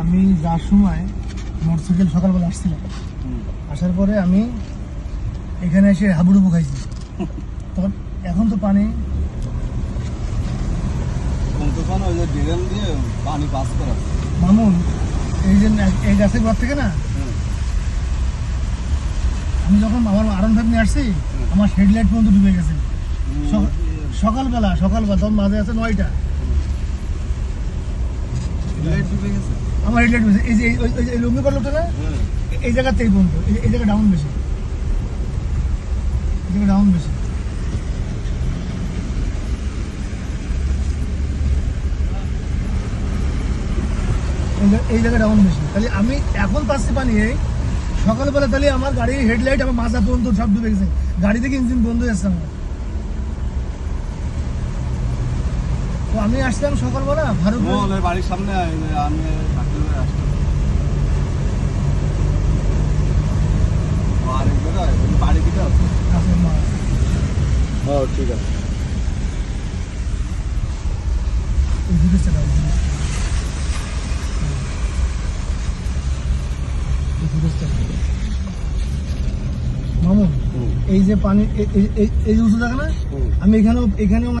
আমি যাওয়ার সময় মোটরসাইকেল সকালবেলা আসছিলাম। আসার পরে আমি এখানে এসে হাবুডুবু খাইছি। তখন এখন তো পানি মামুন এই যে এই গাছের ঘর থেকে না আমি যখন আমার আরন ফাইভ নিয়ে আসছি আমার হেডলাইট পর্যন্ত ডুবে গেছে। সকালবেলা সকালবেলা তখন মাঝে আছে নয়টা। লাইট ডুবে গেছে? আমার ডুবেছে এই যে এই- লুঙ্গি করলোটা না এ- এই জায়গাতে এই পর্যন্ত এই- জায়গা ডাউন বেশি। এই জায়গা ডাউন বেশি। এই জায়গা- এই জায়গা ডাউন বেশি। তাহলে আমি এখন পাচ্ছি পানি এই। সকালবেলা তাহলে আমার গাড়ির হেডলাইট আমার মাথা পর্যন্ত সব ডুবে গেছে। গাড়ি থেকে ইঞ্জিন বন্ধ হয়ে যাচ্ছে আমার। আমি আসলাম সকালবেলা মোহনের বাড়ির সামনে আমি হয়ে বাড়ি ও ঠিক আছে। এই যে পানি এই- যে উঁচু জায়গা না? আমি এখানেও এখানেও